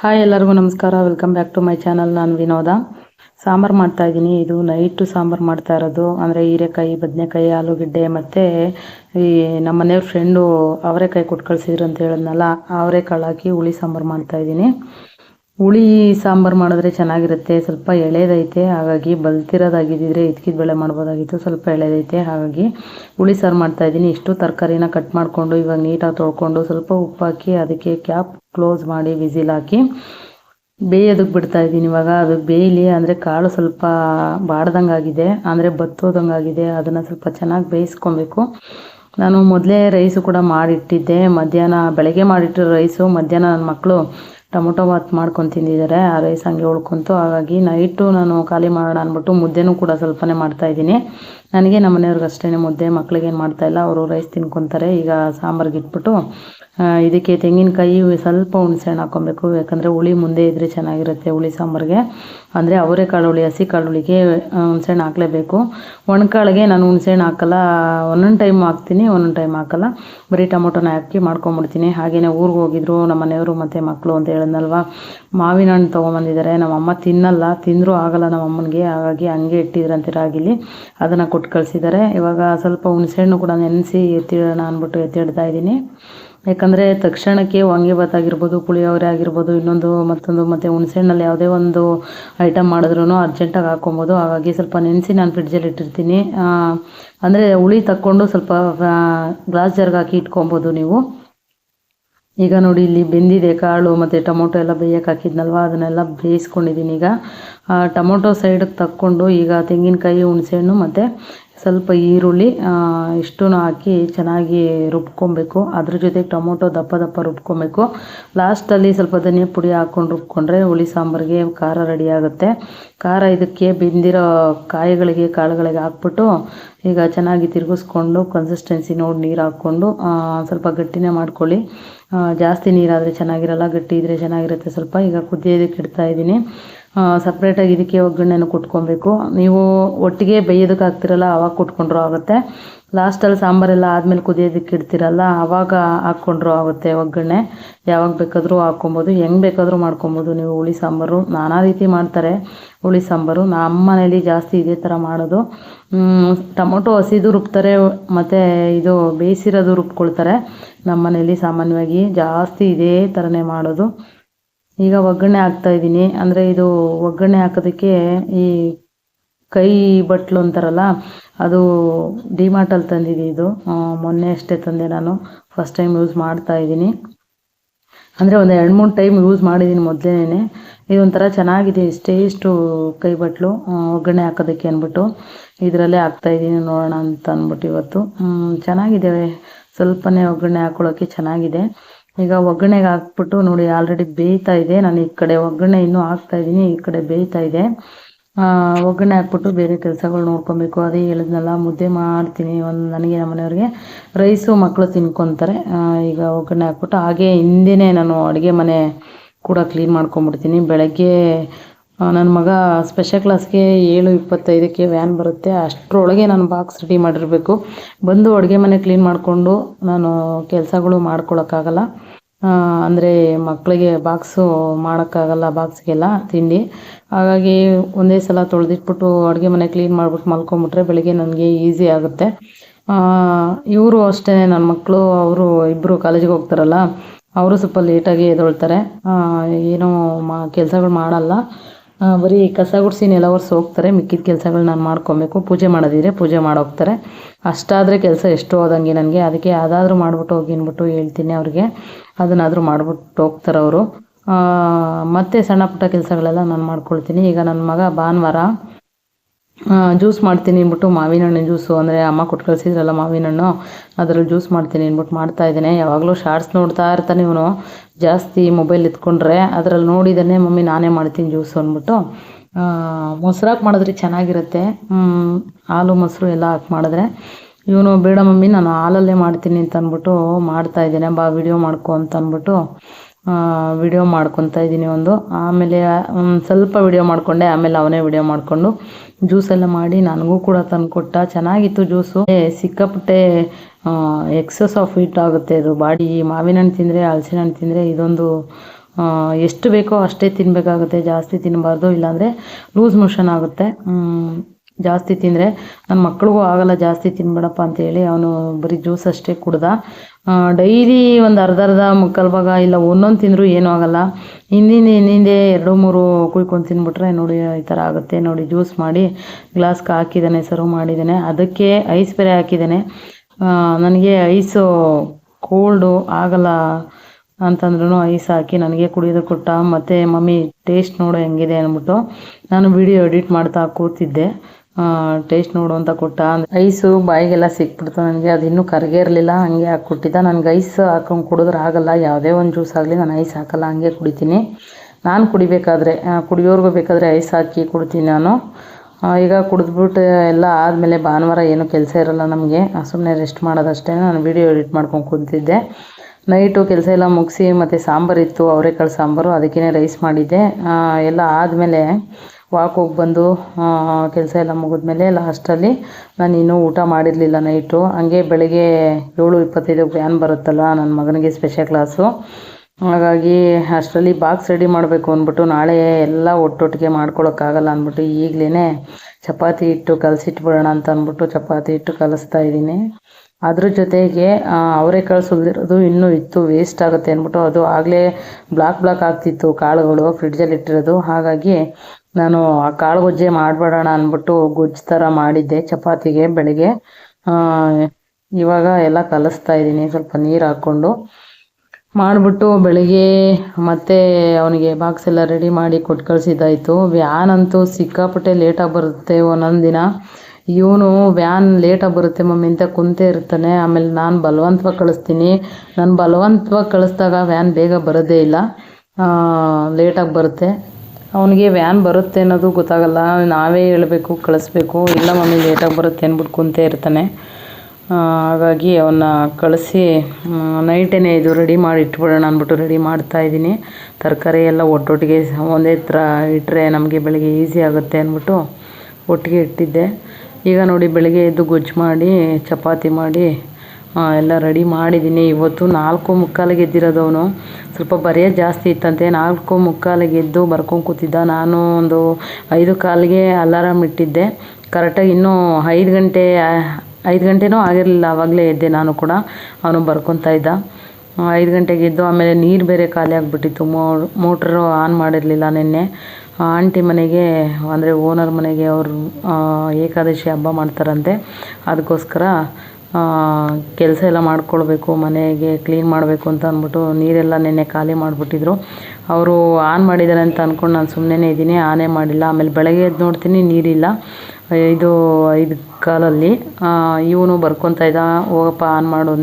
Hi ಎಲ್ಲರಿಗೂ ನಮಸ್ಕಾರ. Welcome back to my channel ನಾನು ವಿನೋದ. ಸಾಂಬಾರು ಮಾಡ್ತಾ ಇದ್ದೀನಿ. ಇದು ನೈಟು ಸಾಂಬಾರು ಮಾಡ್ತಾ ಇರೋದು. ಅಂದರೆ ಹೀರೆಕಾಯಿ, ಬದನೆಕಾಯಿ, ಆಲೂಗಡ್ಡೆ ಮತ್ತು ಈ ನಮ್ಮ ಮನೆಯವ್ರ ಫ್ರೆಂಡು ಅವರೆಕಾಯಿ ಕೊಟ್ಟು ಕಳ್ಸಿದ್ರು ಅಂತ ಹೇಳಿದ್ನಲ್ಲ ಅವರೆಕಾಳು ಹಾಕಿ ಹುಳಿ ಸಾಂಬಾರು ಮಾಡ್ತಾ ಇದ್ದೀನಿ. ಹುಳಿ ಸಾಂಬಾರು ಮಾಡಿದ್ರೆ ಚೆನ್ನಾಗಿರುತ್ತೆ. ಸ್ವಲ್ಪ ಎಳೆದೈತೆ, ಹಾಗಾಗಿ ಬಲ್ತಿರೋದಾಗಿದ್ದಿದ್ರೆ ಇದ್ಕಿದ ಬೆಳೆ ಮಾಡ್ಬೋದಾಗಿತ್ತು. ಸ್ವಲ್ಪ ಎಳೆದೈತೆ, ಹಾಗಾಗಿ ಹುಳಿ ಸಾರು ಮಾಡ್ತಾ ಇದ್ದೀನಿ. ಇಷ್ಟು ತರಕಾರಿನ ಕಟ್ ಮಾಡಿಕೊಂಡು ಇವಾಗ ನೀಟಾಗಿ ತೊಳ್ಕೊಂಡು ಸ್ವಲ್ಪ ಉಪ್ಪು ಹಾಕಿ ಅದಕ್ಕೆ ಕ್ಯಾಪ್ ಕ್ಲೋಸ್ ಮಾಡಿ ವಿಸಿಲ್ ಹಾಕಿ ಬೇಯೋದಕ್ಕೆ ಬಿಡ್ತಾ ಇದ್ದೀನಿ ಇವಾಗ. ಅದು ಬೇಯಲಿ ಅಂದರೆ ಕಾಳು ಸ್ವಲ್ಪ ಬಾಡ್ದಂಗಾಗಿದೆ ಅಂದರೆ ಬತ್ತೋದಂಗಾಗಿದೆ ಅದನ್ನು ಸ್ವಲ್ಪ ಚೆನ್ನಾಗಿ ಬೇಯಿಸ್ಕೊಬೇಕು. ನಾನು ಮೊದಲೇ ರೈಸು ಕೂಡ ಮಾಡಿಟ್ಟಿದ್ದೆ. ಮಧ್ಯಾಹ್ನ, ಬೆಳಗ್ಗೆ ಮಾಡಿಟ್ಟಿರೋ ರೈಸು, ಮಧ್ಯಾಹ್ನ ನನ್ನ ಮಕ್ಕಳು ಟೊಮೊಟೊ ಬಾತ್ ಮಾಡ್ಕೊಂಡು ತಿಂದಿದ್ದಾರೆ, ಆ ರೈಸ್ ಹಂಗೆ ಉಳ್ಕೊಂತು. ಹಾಗಾಗಿ ನೈಟು ನಾನು ಖಾಲಿ ಮಾಡೋಣ ಅಂದ್ಬಿಟ್ಟು ಮುದ್ದೆನೂ ಕೂಡ ಸ್ವಲ್ಪನೇ ಮಾಡ್ತಾಯಿದ್ದೀನಿ ನನಗೆ ನಮ್ಮ ಮನೆಯವ್ರಿಗೆ ಅಷ್ಟೇ ಮುದ್ದೆ ಮಕ್ಳಿಗೇನು ಮಾಡ್ತಾಯಿಲ್ಲ ಅವರು ರೈಸ್ ತಿನ್ಕೊತಾರೆ. ಈಗ ಸಾಂಬಾರ್ಗೆ ಇಟ್ಬಿಟ್ಟು ಇದಕ್ಕೆ ತೆಂಗಿನಕಾಯಿ ಸ್ವಲ್ಪ ಹುಣಸೆಹಣ್ಣು ಹಾಕ್ಕೊಬೇಕು. ಯಾಕಂದರೆ ಹುಳಿ ಮುಂದೆ ಇದ್ದರೆ ಚೆನ್ನಾಗಿರುತ್ತೆ ಹುಳಿ ಸಾಂಬಾರ್ಗೆ. ಅಂದರೆ ಅವರೆಕಾಳು ಹುಳಿ ಹಸಿ ಕಾಳು ಹುಳಿಗೆ ಹುಣ್ಸೆ ಹಣ್ಣು ಹಾಕಲೇಬೇಕು. ಒಣಕಾಳಿಗೆ ನಾನು ಹುಣಸೆಹಣ್ಣು ಹಾಕಲ್ಲ, ಒಂದೊಂದು ಟೈಮ್ ಹಾಕ್ತೀನಿ, ಒಂದೊಂದು ಟೈಮ್ ಹಾಕಲ್ಲ. ಬರೀ ಟೊಮೊಟೊನ ಹಾಕಿ ಮಾಡ್ಕೊಂಬಿಡ್ತೀನಿ. ಹಾಗೆಯೇ ಊರಿಗೆ ಹೋಗಿದ್ರು, ನಮ್ಮ ಮನೆಯವರು ಮತ್ತು ಮಕ್ಕಳು ಅಂತ ಹೇಳಿದ್ನಲ್ವ ಮಾವಿನ ಹಣ್ಣು ತೊಗೊಂಬಂದಿದ್ದಾರೆ. ನಮ್ಮಮ್ಮ ತಿನ್ನಲ್ಲ, ತಿಂದರೂ ಆಗಲ್ಲ ನಮ್ಮ ಅಮ್ಮನಿಗೆ. ಹಾಗಾಗಿ ಹಂಗೆ ಇಟ್ಟಿದ್ರಂತೆ ರಾಗಿಲಿ. ಅದನ್ನು ಕೊಟ್ಟು ಕಳಿಸಿದ್ದಾರೆ. ಇವಾಗ ಸ್ವಲ್ಪ ಹುಣಸೆಹಣ್ಣು ಕೂಡ ನೆನೆಸಿ ಎತ್ತಿಡೋಣ ಅಂದ್ಬಿಟ್ಟು ಎತ್ತಿಡ್ತಾ ಇದ್ದೀನಿ. ಯಾಕಂದರೆ ತಕ್ಷಣಕ್ಕೆ ವಾಂಗಿಭಾತ್ ಆಗಿರ್ಬೋದು, ಪುಳಿಯೋಗರೆ ಆಗಿರ್ಬೋದು, ಇನ್ನೊಂದು ಮತ್ತೊಂದು ಮತ್ತು ಹುಣಸೆಹಣ್ಣಲ್ಲಿ ಯಾವುದೇ ಒಂದು ಐಟಮ್ ಮಾಡಿದ್ರೂ ಅರ್ಜೆಂಟಾಗಿ ಹಾಕ್ಕೊಬೋದು. ಹಾಗಾಗಿ ಸ್ವಲ್ಪ ನೆನೆಸಿ ನಾನು ಫ್ರಿಡ್ಜಲ್ಲಿ ಇಟ್ಟಿರ್ತೀನಿ. ಅಂದರೆ ಹುಳಿ ತಕ್ಕೊಂಡು ಸ್ವಲ್ಪ ಗ್ಲಾಸ್ ಜಾರ್ಗೆ ಹಾಕಿ ಇಟ್ಕೊಬೋದು ನೀವು. ಈಗ ನೋಡಿ ಇಲ್ಲಿ ಬೆಂದಿದೆ ಕಾಳು ಮತ್ತು ಟೊಮೊಟೊ ಎಲ್ಲ ಬೇಯಕ್ಕೆ ಹಾಕಿದ್ನಲ್ವ? ಅದನ್ನೆಲ್ಲ ಬೇಯಿಸ್ಕೊಂಡಿದ್ದೀನಿ ಈಗ. ಟೊಮೊಟೊ ಸೈಡಿಗೆ ತಕ್ಕೊಂಡು ಈಗ ತೆಂಗಿನಕಾಯಿ, ಹುಣಸೆಹಣ್ಣು ಮತ್ತು ಸ್ವಲ್ಪ ಈರುಳ್ಳಿ ಇಷ್ಟೂ ಹಾಕಿ ಚೆನ್ನಾಗಿ ರುಬ್ಕೊಬೇಕು. ಅದ್ರ ಜೊತೆ ಟೊಮೊಟೊ ದಪ್ಪ ದಪ್ಪ ರುಬ್ಕೊಬೇಕು. ಲಾಸ್ಟಲ್ಲಿ ಸ್ವಲ್ಪ ಧನಿಯಾ ಪುಡಿ ಹಾಕ್ಕೊಂಡು ರುಬ್ಕೊಂಡ್ರೆ ಹುಳಿ ಸಾಂಬಾರಿಗೆ ಖಾರ ರೆಡಿ ಆಗುತ್ತೆ. ಖಾರ ಇದಕ್ಕೆ ಬೆಂದಿರೋ ಕಾಯಿಗಳಿಗೆ, ಕಾಳುಗಳಿಗೆ ಹಾಕ್ಬಿಟ್ಟು ಈಗ ಚೆನ್ನಾಗಿ ತಿರುಗಿಸ್ಕೊಂಡು ಕನ್ಸಿಸ್ಟೆನ್ಸಿ ನೋಡಿ ನೀರು ಹಾಕ್ಕೊಂಡು ಸ್ವಲ್ಪ ಗಟ್ಟಿನೇ ಮಾಡ್ಕೊಳ್ಳಿ. ಜಾಸ್ತಿ ನೀರಾದರೆ ಚೆನ್ನಾಗಿರಲ್ಲ, ಗಟ್ಟಿ ಇದ್ದರೆ ಚೆನ್ನಾಗಿರುತ್ತೆ ಸ್ವಲ್ಪ. ಈಗ ಕುದಿಯೋದಕ್ಕೆ ಇಡ್ತಾ ಇದ್ದೀನಿ. ಸಪ್ರೇಟಾಗಿ ಇದಕ್ಕೆ ಒಗ್ಗರಣೆನ ಕುಟ್ಕೊಬೇಕು. ನೀವು ಒಟ್ಟಿಗೆ ಬೇಯೋದಕ್ಕೆ ಹಾಕ್ತಿರಲ್ಲ ಆವಾಗ ಕುಟ್ಕೊಂಡ್ರೂ ಆಗುತ್ತೆ. ಲಾಸ್ಟಲ್ಲಿ ಸಾಂಬಾರೆಲ್ಲ ಆದಮೇಲೆ ಕುದಿಯೋದಕ್ಕೆ ಇಡ್ತಿರಲ್ಲ ಆವಾಗ ಹಾಕ್ಕೊಂಡ್ರೂ ಆಗುತ್ತೆ ಒಗ್ಗರಣೆ. ಯಾವಾಗ ಬೇಕಾದರೂ ಹಾಕ್ಕೊಬೋದು. ಹೆಂಗೆ ಬೇಕಾದರೂ ಮಾಡ್ಕೊಬೋದು. ನೀವು ಹುಳಿ ಸಾಂಬಾರು ನಾನಾ ರೀತಿ ಮಾಡ್ತಾರೆ. ಹುಳಿ ಸಾಂಬಾರು ನಮ್ಮ ಮನೇಲಿ ಜಾಸ್ತಿ ಇದೇ ಥರ ಮಾಡೋದು. ಟೊಮೊಟೊ ಹಸಿದು ರುಬ್ತಾರೆ, ಮತ್ತು ಇದು ಬೇಯಿಸಿರೋದು ರುಬ್ಕೊಳ್ತಾರೆ. ನಮ್ಮ ಮನೇಲಿ ಸಾಮಾನ್ಯವಾಗಿ ಜಾಸ್ತಿ ಇದೇ ಥರನೇ ಮಾಡೋದು. ಈಗ ಒಗ್ಗರಣೆ ಹಾಕ್ತಾ ಇದ್ದೀನಿ. ಅಂದರೆ ಇದು ಒಗ್ಗರಣೆ ಹಾಕೋದಕ್ಕೆ ಈ ಕೈ ಬಟ್ಲು ಅಂತಾರಲ್ಲ, ಅದು ಡಿಮಾರ್ಟಲ್ಲಿ ತಂದಿದ್ದೀನಿ ಇದು. ಮೊನ್ನೆ ಅಷ್ಟೇ ತಂದೆ ನಾನು. ಫಸ್ಟ್ ಟೈಮ್ ಯೂಸ್ ಮಾಡ್ತಾ ಇದ್ದೀನಿ. ಅಂದರೆ ಒಂದು ಎರಡು ಮೂರು ಟೈಮ್ ಯೂಸ್ ಮಾಡಿದ್ದೀನಿ ಮೊದಲೇನೆ ಇದೊಂಥರ ಚೆನ್ನಾಗಿದೆ, ಇಷ್ಟೇ ಇಷ್ಟು ಕೈ ಬಟ್ಲು ಒಗ್ಗರಣೆ ಹಾಕೋದಕ್ಕೆ ಅಂದ್ಬಿಟ್ಟು. ಇದರಲ್ಲೇ ಹಾಕ್ತಾಯಿದ್ದೀನಿ ನೋಡೋಣ ಅಂತ ಅಂದ್ಬಿಟ್ಟು ಇವತ್ತು. ಚೆನ್ನಾಗಿದೆ. ಸ್ವಲ್ಪನೇ ಒಗ್ಗರಣೆ ಹಾಕ್ಕೊಳ್ಳೋಕ್ಕೆ ಚೆನ್ನಾಗಿದೆ. ಈಗ ಒಗ್ಗರಣೆಗೆ ಹಾಕ್ಬಿಟ್ಟು ನೋಡಿ ಆಲ್ರೆಡಿ ಬೇಯ್ತಾ ಇದೆ. ನಾನು ಈ ಕಡೆ ಒಗ್ಗರಣೆ ಇನ್ನೂ ಹಾಕ್ತಾ ಇದ್ದೀನಿ. ಈ ಕಡೆ ಬೇಯ್ತಾ ಇದೆ. ಒಗ್ಗರಣೆ ಹಾಕ್ಬಿಟ್ಟು ಬೇರೆ ಕೆಲಸಗಳು ನೋಡ್ಕೊಬೇಕು. ಅದೇ ಹೇಳಿದ್ನಲ್ಲ, ಮುದ್ದೆ ಮಾಡ್ತೀನಿ. ಒಂದು ನನಗೆ ಮನೆಯವ್ರಿಗೆ ರೈಸು ಮಕ್ಕಳು ತಿನ್ಕೊತಾರೆ. ಈಗ ಒಗ್ಗರಣೆ ಹಾಕ್ಬಿಟ್ಟು ಹಾಗೆ ಹಿಂದೆನೇ ನಾನು ಅಡುಗೆ ಮನೆ ಕೂಡ ಕ್ಲೀನ್ ಮಾಡ್ಕೊಂಬಿಡ್ತೀನಿ ಬೆಳಗ್ಗೆ ನನ್ನ ಮಗ ಸ್ಪೆಷಲ್ ಕ್ಲಾಸ್ಗೆ ಏಳು ಇಪ್ಪತ್ತೈದಕ್ಕೆ ವ್ಯಾನ್ ಬರುತ್ತೆ. ಅಷ್ಟರೊಳಗೆ ನಾನು ಬಾಕ್ಸ್ ರೆಡಿ ಮಾಡಿರಬೇಕು. ಬಂದು ಅಡುಗೆ ಮನೆ ಕ್ಲೀನ್ ಮಾಡಿಕೊಂಡು ನಾನು ಕೆಲಸಗಳು ಮಾಡ್ಕೊಳಕ್ಕಾಗಲ್ಲ. ಅಂದರೆ ಮಕ್ಕಳಿಗೆ ಬಾಕ್ಸು ಮಾಡೋಕ್ಕಾಗಲ್ಲ ಬಾಕ್ಸ್ಗೆಲ್ಲ ತಿಂಡಿ. ಹಾಗಾಗಿ ಒಂದೇ ಸಲ ತೊಳೆದಿಟ್ಬಿಟ್ಟು ಅಡುಗೆ ಮನೆ ಕ್ಲೀನ್ ಮಾಡಿಬಿಟ್ಟು ಮಲ್ಕೊಂಬಿಟ್ರೆ ಬೆಳಿಗ್ಗೆ ನನಗೆ ಈಸಿ ಆಗುತ್ತೆ. ಇವರು ಅಷ್ಟೇ ನನ್ನ ಮಕ್ಕಳು ಅವರು ಇಬ್ಬರು ಕಾಲೇಜಿಗೆ ಹೋಗ್ತಾರಲ್ಲ, ಅವರು ಸ್ವಲ್ಪ ಲೇಟಾಗಿ ಎದೊಳ್ತಾರೆ ಏನೂ ಮಾ, ಕೆಲಸಗಳು ಮಾಡಲ್ಲ. ಬರೀ ಕಸ ಗುಡಿಸಿ ನೆಲ ಒರೆಸಿ ಹೋಗ್ತಾರೆ, ಮಿಕ್ಕಿದ ಕೆಲಸಗಳು ನಾನು ಮಾಡ್ಕೊಬೇಕು. ಪೂಜೆ ಮಾಡೋದಿದ್ರೆ ಪೂಜೆ ಮಾಡೋಗ್ತಾರೆ. ಅಷ್ಟಾದರೆ ಕೆಲಸ ಎಷ್ಟು ಹೋದಂಗೆ ನನಗೆ. ಅದಕ್ಕೆ ಅದಾದರೂ ಮಾಡಿಬಿಟ್ಟು ಹೋಗಿ ಅಂದ್ಬಿಟ್ಟು ಹೇಳ್ತೀನಿ ಅವ್ರಿಗೆ. ಅದನ್ನಾದರೂ ಮಾಡಿಬಿಟ್ಟು ಹೋಗ್ತಾರೆ ಅವರು ಮತ್ತು ಸಣ್ಣ ಪುಟ್ಟ ಕೆಲಸಗಳೆಲ್ಲ ನಾನು ಮಾಡ್ಕೊಳ್ತೀನಿ. ಈಗ ನನ್ನ ಮಗ ಭಾನುವಾರ ಜ್ಯೂಸ್ ಮಾಡ್ತೀನಿ ಅಂದ್ಬಿಟ್ಟು ಮಾವಿನ ಹಣ್ಣು ಜ್ಯೂಸು, ಅಂದರೆ ಅಮ್ಮ ಕೊಟ್ಟು ಕಳಿಸಿದ್ರಲ್ಲ ಮಾವಿನ ಹಣ್ಣು, ಅದರಲ್ಲಿ ಜ್ಯೂಸ್ ಮಾಡ್ತೀನಿ ಅಂದ್ಬಿಟ್ಟು ಮಾಡ್ತಾ ಇದ್ದೇನೆ. ಯಾವಾಗಲೂ ಶಾರ್ಟ್ಸ್ ನೋಡ್ತಾ ಇರ್ತಾನೆ ಇವನು. ಜಾಸ್ತಿ ಮೊಬೈಲ್ ಎತ್ಕೊಂಡ್ರೆ ಅದರಲ್ಲಿ ನೋಡಿದ್ದಾನೆ ಮಮ್ಮಿ, ನಾನೇ ಮಾಡ್ತೀನಿ ಜ್ಯೂಸು ಅಂದ್ಬಿಟ್ಟು ಮೊಸರು ಹಾಕಿ ಮಾಡಿದ್ರೆ ಚೆನ್ನಾಗಿರುತ್ತೆ. ಹಾಲು, ಮೊಸರು ಎಲ್ಲ ಹಾಕಿ ಮಾಡಿದ್ರೆ. ಇವನು, ಬೇಡ ಮಮ್ಮಿ, ನಾನು ಹಾಲಲ್ಲೇ ಮಾಡ್ತೀನಿ ಅಂತ ಅಂದ್ಬಿಟ್ಟು ಮಾಡ್ತಾ ಇದ್ದೇನೆ. ಬಾ ವಿಡಿಯೋ ಮಾಡ್ಕೊ ಅಂತ ಅಂದ್ಬಿಟ್ಟು. ವಿಡಿಯೋ ಮಾಡ್ಕೊತಾ ಇದ್ದೀನಿ ಒಂದು. ಆಮೇಲೆ ಸ್ವಲ್ಪ ವಿಡಿಯೋ ಮಾಡಿಕೊಂಡೆ, ಆಮೇಲೆ ಅವನೇ ವಿಡಿಯೋ ಮಾಡಿಕೊಂಡು ಜ್ಯೂಸೆಲ್ಲ ಮಾಡಿ ನನಗೂ ಕೂಡ ತಂದುಕೊಟ್ಟ. ಚೆನ್ನಾಗಿತ್ತು ಜ್ಯೂಸು ಸಿಕ್ಕಾಪಟ್ಟೆ ಎಕ್ಸಸ್ ಆಫ್ ಹೀಟ್ ಆಗುತ್ತೆ ಇದು ಬಾಡಿ ಮಾವಿನ ಹಣ್ಣು ತಿಂದರೆ ಹಲಸಿನ ಹಣ್ಣು ತಿಂದರೆ ಇದೊಂದು ಎಷ್ಟು ಬೇಕೋ ಅಷ್ಟೇ ತಿನ್ನಬೇಕಾಗುತ್ತೆ ಜಾಸ್ತಿ ತಿನ್ನಬಾರ್ದು ಇಲ್ಲಾಂದರೆ ಲೂಸ್ ಮೋಷನ್ ಆಗುತ್ತೆ. ಜಾಸ್ತಿ ತಿಂದರೆ ನನ್ನ ಮಕ್ಳಿಗೂ ಆಗಲ್ಲ ಜಾಸ್ತಿ ತಿನ್ಬೇಡಪ್ಪ ಅಂತೇಳಿ ಅವನು ಬರೀ ಜ್ಯೂಸ್ ಅಷ್ಟೇ ಕುಡ್ದ. ಡೈಲಿ ಒಂದು ಅರ್ಧ ಅರ್ಧ ಮುಕ್ಕಲ್ ಭಾಗ ಇಲ್ಲ ಒಂದೊಂದು ತಿಂದರೂ ಏನೂ ಆಗಲ್ಲ. ಹಿಂದಿಂದ ಹಿಂದಿಂದೆ ಎರಡು ಮೂರು ಕುಯ್ಕೊಂಡು ತಿಂದ್ಬಿಟ್ರೆ ನೋಡಿ ಈ ಥರ ಆಗುತ್ತೆ. ನೋಡಿ ಜ್ಯೂಸ್ ಮಾಡಿ ಗ್ಲಾಸ್ಗೆ ಹಾಕಿದ್ದಾನೆ, ಸರ್ವ್ ಮಾಡಿದ್ದಾನೆ. ಅದಕ್ಕೆ ಐಸ್ ಬೇರೆ ಹಾಕಿದ್ದಾನೆ. ನನಗೆ ಐಸು ಕೋಲ್ಡು ಆಗಲ್ಲ ಅಂತಂದ್ರೂ ಐಸ್ ಹಾಕಿ ನನಗೆ ಕುಡಿಯೋದು ಕೊಟ್ಟ. ಮತ್ತು ಮಮ್ಮಿ ಟೇಸ್ಟ್ ನೋಡು ಹೆಂಗಿದೆ ಅಂದ್ಬಿಟ್ಟು ನಾನು ವಿಡಿಯೋ ಎಡಿಟ್ ಮಾಡ್ತಾ ಕೂತಿದ್ದೆ. ಟೇಸ್ಟ್ ನೋಡು ಅಂತ ಕೊಟ್ಟ. ಐಸು ಬಾಯಿಗೆಲ್ಲ ಸಿಕ್ಬಿಡ್ತು ನನಗೆ ಅದು ಇನ್ನೂ ಕರಗೇ ಇರಲಿಲ್ಲ, ಹಂಗೆ ಹಾಕ್ಕೊಟ್ಟಿದ್ದ ನನಗೆ ಐಸ್ ಹಾಕೊಂಡು ಕುಡಿದ್ರೆ ಆಗಲ್ಲ. ಯಾವುದೇ ಒಂದು ಜ್ಯೂಸ್ ಆಗಲಿ ನಾನು ಐಸ್ ಹಾಕಲ್ಲ, ಹಂಗೆ ಕುಡಿತೀನಿ. ನಾನು ಕುಡಿಬೇಕಾದ್ರೆ ಕುಡಿಯೋರ್ಗೂ ಬೇಕಾದರೆ ಐಸ್ ಹಾಕಿ ಕುಡ್ತೀನಿ ನಾನು. ಈಗ ಕುಡಿದ್ಬಿಟ್ಟು ಎಲ್ಲ ಆದಮೇಲೆ ಭಾನುವಾರ ಏನೂ ಕೆಲಸ ಇರಲ್ಲ ನಮಗೆ. ಸುಮ್ಮನೆ ರೆಸ್ಟ್ ಮಾಡೋದಷ್ಟೇ. ನಾನು ವೀಡಿಯೋ ಎಡಿಟ್ ಮಾಡ್ಕೊಂಡು ಕುಂತಿದ್ದೆ. ನೈಟು ಕೆಲಸ ಎಲ್ಲ ಮುಗಿಸಿ ಮತ್ತು ಸಾಂಬಾರಿತ್ತು ಅವರೆಕಾಳು ಸಾಂಬಾರು ಅದಕ್ಕೇ ರೈಸ್ ಮಾಡಿದ್ದೆ. ಎಲ್ಲ ಆದಮೇಲೆ ವಾಕ್ ಹೋಗಿ ಬಂದು ಕೆಲಸ ಎಲ್ಲ ಮುಗಿದ್ಮೇಲೆ ಲಾಸ್ಟಲ್ಲಿ ನಾನು ಇನ್ನೂ ಊಟ ಮಾಡಿರಲಿಲ್ಲ ನೈಟು ಹಂಗೆ ಬೆಳಗ್ಗೆ ಏಳು ಇಪ್ಪತ್ತೈದು ವ್ಯಾನ್ ಬರುತ್ತಲ್ಲ ನನ್ನ ಮಗನಿಗೆ ಸ್ಪೆಷಲ್ ಕ್ಲಾಸು ಹಾಗಾಗಿ ಅಷ್ಟರಲ್ಲಿ ಬಾಕ್ಸ್ ರೆಡಿ ಮಾಡಬೇಕು ಅಂದ್ಬಿಟ್ಟು ನಾಳೆ ಎಲ್ಲ ಒಟ್ಟೊಟ್ಟಿಗೆ ಮಾಡ್ಕೊಳಕ್ಕಾಗಲ್ಲ ಅಂದ್ಬಿಟ್ಟು ಈಗಲೇ ಚಪಾತಿ ಹಿಟ್ಟು ಕಲಸಿಟ್ಬಿಡೋಣ ಅಂತ ಅಂದ್ಬಿಟ್ಟು ಚಪಾತಿ ಹಿಟ್ಟು ಕಲಿಸ್ತಾ ಇದ್ದೀನಿ. ಅದ್ರ ಜೊತೆಗೆ ಅವರೇ ಸುಲಿದಿರೋದು ಇನ್ನೂ ಇತ್ತು ವೇಸ್ಟ್ ಆಗುತ್ತೆ ಅಂದ್ಬಿಟ್ಟು ಅದು ಆಗಲೇ ಬ್ಲಾಕ್ ಬ್ಲಾಕ್ ಆಗ್ತಿತ್ತು ಕಾಳುಗಳು ಫ್ರಿಡ್ಜಲ್ಲಿ ಇಟ್ಟಿರೋದು. ಹಾಗಾಗಿ ನಾನು ಆ ಕಾಳು ಗೊಜ್ಜೆ ಮಾಡಿಬಿಡೋಣ ಅಂದ್ಬಿಟ್ಟು ಗೊಜ್ಜು ಥರ ಮಾಡಿದ್ದೆ ಚಪಾತಿಗೆ ಬೆಳಗ್ಗೆ. ಇವಾಗ ಎಲ್ಲ ಕಲಿಸ್ತಾ ಇದ್ದೀನಿ, ಸ್ವಲ್ಪ ನೀರು ಹಾಕ್ಕೊಂಡು. ಮಾಡಿಬಿಟ್ಟು ಬೆಳಿಗ್ಗೆ ಮತ್ತೆ ಅವನಿಗೆ ಬಾಕ್ಸ್ ಎಲ್ಲ ರೆಡಿ ಮಾಡಿ ಕೊಟ್ಟು ಕಳಿಸಿದ್ದಾಯಿತು. ವ್ಯಾನ್ ಅಂತೂ ಸಿಕ್ಕಾಪಟ್ಟೆ ಲೇಟಾಗಿ ಬರುತ್ತೆ ಒಂದೊಂದು ದಿನ. ಇವನು ವ್ಯಾನ್ ಲೇಟಾಗಿ ಬರುತ್ತೆ ಮಮ್ಮಿ ಅಂತ ಕುಂತೇ ಇರ್ತಾನೆ. ಆಮೇಲೆ ನಾನು ಬಲವಂತವಾಗಿ ಕಳಿಸ್ತೀನಿ. ನಾನು ಬಲವಂತವಾಗಿ ಕಳಿಸ್ದಾಗ ವ್ಯಾನ್ ಬೇಗ ಬರೋದೇ ಇಲ್ಲ. ಲೇಟಾಗಿ ಬರುತ್ತೆ. ಅವನಿಗೆ ವ್ಯಾನ್ ಬರುತ್ತೆ ಅನ್ನೋದು ಗೊತ್ತಾಗಲ್ಲ. ನಾವೇ ಹೇಳಬೇಕು, ಕಳಿಸ್ಬೇಕು. ಇಲ್ಲ ಮಮ್ಮಿ ಲೇಟಾಗಿ ಬರುತ್ತೆ ಅಂದ್ಬಿಟ್ಟು ಕುಂತೇ ಇರ್ತಾನೆ. ಹಾಗಾಗಿ ಅವನ್ನ ಕಳಿಸಿ ನೈಟೇ ಇದು ರೆಡಿ ಮಾಡಿ ಇಟ್ಬಿಡೋಣ ಅಂದ್ಬಿಟ್ಟು ರೆಡಿ ಮಾಡ್ತಾ ಇದ್ದೀನಿ. ತರಕಾರಿ ಎಲ್ಲ ಒಟ್ಟೊಟ್ಟಿಗೆ ಒಂದೇ ಥರ ಇಟ್ಟರೆ ನಮಗೆ ಬೆಳಗ್ಗೆ ಈಸಿ ಆಗುತ್ತೆ ಅಂದ್ಬಿಟ್ಟು ಒಟ್ಟಿಗೆ ಇಟ್ಟಿದ್ದೆ. ಈಗ ನೋಡಿ ಬೆಳಗ್ಗೆ ಎದ್ದು ಗೊಜ್ಜು ಮಾಡಿ, ಚಪಾತಿ ಮಾಡಿ ಎಲ್ಲ ರೆಡಿ ಮಾಡಿದ್ದೀನಿ. ಇವತ್ತು ನಾಲ್ಕು ಮುಕ್ಕಾಲಿಗೆ ಎದ್ದಿರೋದು ಅವನು. ಸ್ವಲ್ಪ ಬರೆಯೋದು ಜಾಸ್ತಿ ಇತ್ತಂತೆ. ನಾಲ್ಕು ಮುಕ್ಕಾಲಿಗೆ ಎದ್ದು ಬರ್ಕೊಂಡು ಕೂತಿದ್ದ. ನಾನು ಒಂದು ಐದು ಕಾಲಿಗೆ ಅಲಾರಾಮ್ ಇಟ್ಟಿದ್ದೆ. ಕರೆಕ್ಟಾಗಿ ಇನ್ನೂ ಐದು ಗಂಟೆ, ಐದು ಗಂಟೆನೂ ಆಗಿರಲಿಲ್ಲ. ಆವಾಗಲೇ ಎದ್ದೆ ನಾನು ಕೂಡ. ಅವನು ಬರ್ಕೊತಾ ಇದ್ದ. ಐದು ಗಂಟೆಗೆ ಎದ್ದು ಆಮೇಲೆ ನೀರು ಬೇರೆ ಖಾಲಿ ಆಗಿಬಿಟ್ಟಿತ್ತು. ಮೋಟ್ರು ಆನ್ ಮಾಡಿರಲಿಲ್ಲ ನಿನ್ನೆ. ಆಂಟಿ ಮನೆಗೆ, ಅಂದರೆ ಓನರ್ ಮನೆಗೆ ಅವರು ಏಕಾದಶಿ ಹಬ್ಬ ಮಾಡ್ತಾರಂತೆ. ಅದಕ್ಕೋಸ್ಕರ ಕೆಲಸ ಎಲ್ಲ ಮಾಡ್ಕೊಳ್ಬೇಕು, ಮನೆಗೆ ಕ್ಲೀನ್ ಮಾಡಬೇಕು ಅಂತ ಅಂದ್ಬಿಟ್ಟು ನೀರೆಲ್ಲ ನೆನ್ನೆ ಖಾಲಿ ಮಾಡಿಬಿಟ್ಟಿದ್ರು. ಅವರು ಆನ್ ಮಾಡಿದ್ದಾರೆ ಅಂತ ಅಂದ್ಕೊಂಡು ನಾನು ಸುಮ್ಮನೆ ಇದ್ದೀನಿ ಆನೇ ಮಾಡಿಲ್ಲ. ಆಮೇಲೆ ಬೆಳಗ್ಗೆ ಎದ್ದು ನೋಡ್ತೀನಿ, ನೀರಿಲ್ಲ. ಇದು ಐದು ಕಾಲಲ್ಲಿ. ಇವನು ಬರ್ಕೊತಾ ಇದ್ದ, ಹೋಗಪ್ಪ ಆನ್ ಮಾಡು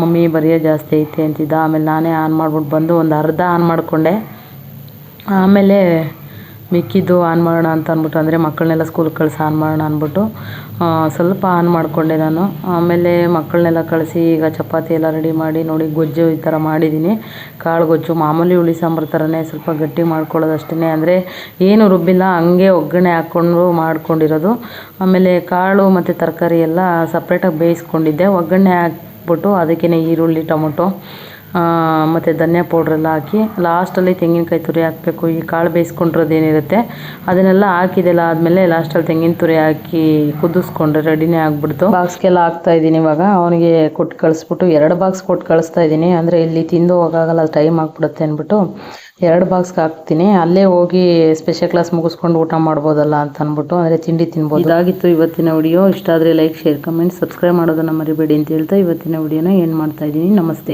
ಮಮ್ಮಿ ಬರೆಯೋ ಜಾಸ್ತಿ ಐತೆ ಅಂತಿದ್ದ. ಆಮೇಲೆ ನಾನೇ ಆನ್ ಮಾಡ್ಬಿಟ್ಟು ಬಂದು ಒಂದು ಅರ್ಧ ಆನ್ ಮಾಡಿಕೊಂಡೆ. ಆಮೇಲೆ ಮಿಕ್ಕಿದ್ದು ಆನ್ ಮಾಡೋಣ ಅಂತ ಅಂದ್ಬಿಟ್ಟು, ಅಂದರೆ ಮಕ್ಕಳನ್ನೆಲ್ಲ ಸ್ಕೂಲ್ಗೆ ಕಳಿಸಿ ಆನ್ ಮಾಡೋಣ ಅಂದ್ಬಿಟ್ಟು ಸ್ವಲ್ಪ ಆನ್ ಮಾಡಿಕೊಂಡೆ ನಾನು. ಆಮೇಲೆ ಮಕ್ಕಳನ್ನೆಲ್ಲ ಕಳಿಸಿ ಈಗ ಚಪಾತಿ ಎಲ್ಲ ರೆಡಿ ಮಾಡಿ, ನೋಡಿ ಗೊಜ್ಜು ಈ ಥರ ಮಾಡಿದ್ದೀನಿ. ಕಾಳು ಗೊಜ್ಜು, ಮಾಮೂಲಿ ಹುಳಿ ಸಾಂಬಾರು ಥರನೇ ಸ್ವಲ್ಪ ಗಟ್ಟಿ ಮಾಡ್ಕೊಳ್ಳೋದು ಅಷ್ಟೇ ಅಂದರೆ ಏನು ರುಬ್ಬಿಲ್ಲ, ಹಂಗೆ ಒಗ್ಗರಣೆ ಹಾಕ್ಕೊಂಡು ಮಾಡ್ಕೊಂಡಿರೋದು. ಆಮೇಲೆ ಕಾಳು ಮತ್ತು ತರಕಾರಿ ಎಲ್ಲ ಸಪ್ರೇಟಾಗಿ ಬೇಯಿಸ್ಕೊಂಡಿದ್ದೆ. ಒಗ್ಗರಣೆ ಹಾಕ್ಬಿಟ್ಟು ಅದಕ್ಕೇ ಈರುಳ್ಳಿ, ಟೊಮೊಟೊ ಮತ್ತು ಧನಿಯಾ ಪೌಡ್ರೆಲ್ಲ ಹಾಕಿ ಲಾಸ್ಟಲ್ಲಿ ತೆಂಗಿನಕಾಯಿ ತುರಿ ಹಾಕಬೇಕು. ಈ ಕಾಳು ಬೇಯಿಸ್ಕೊಂಡಿರೋದು ಏನಿರುತ್ತೆ ಅದನ್ನೆಲ್ಲ ಹಾಕಿದೆಲ್ಲ ಆದಮೇಲೆ ಲಾಸ್ಟಲ್ಲಿ ತೆಂಗಿನ ತುರಿ ಹಾಕಿ ಕುದಿಸ್ಕೊಂಡ್ರೆ ರೆಡಿನೇ ಆಗಿಬಿಡ್ತು. ಬಾಕ್ಸ್ಗೆಲ್ಲ ಹಾಕ್ತಾ ಇದ್ದೀನಿ ಇವಾಗ. ಅವನಿಗೆ ಕೊಟ್ಟು ಕಳಿಸ್ಬಿಟ್ಟು ಎರಡು ಬಾಕ್ಸ್ ಕೊಟ್ಟು ಕಳಿಸ್ತಾ ಇದ್ದೀನಿ. ಅಂದರೆ ಇಲ್ಲಿ ತಿಂದು ಹೋಗಾಗಲ್ಲ ಟೈಮ್ ಆಗಿಬಿಡುತ್ತೆ ಅಂದ್ಬಿಟ್ಟು ಎರಡು ಬಾಕ್ಸ್ಗೆ ಹಾಕ್ತೀನಿ. ಅಲ್ಲೇ ಹೋಗಿ ಸ್ಪೆಷಲ್ ಕ್ಲಾಸ್ ಮುಗಿಸ್ಕೊಂಡು ಊಟ ಮಾಡ್ಬೋದಲ್ಲ ಅಂತ ಅಂದ್ಬಿಟ್ಟು ಅಂದರೆ ತಿಂಡಿ ತಿನ್ಬೋದು. ಇದಾಗಿತ್ತು ಇವತ್ತಿನ ವಿಡಿಯೋ ಇಷ್ಟ ಆದರೆ ಲೈಕ್ ಶೇರ್ ಕಮೆಂಟ್ ಸಬ್ಸ್ಕ್ರೈಬ್ ಮಾಡೋದನ್ನು ಮರಿಬೇಡಿ ಅಂತ ಹೇಳ್ತಾ ಇವತ್ತಿನ ವಿಡಿಯೋನ ಏನು ಮಾಡ್ತಾ ಇದ್ದೀನಿ. ನಮಸ್ತೆ.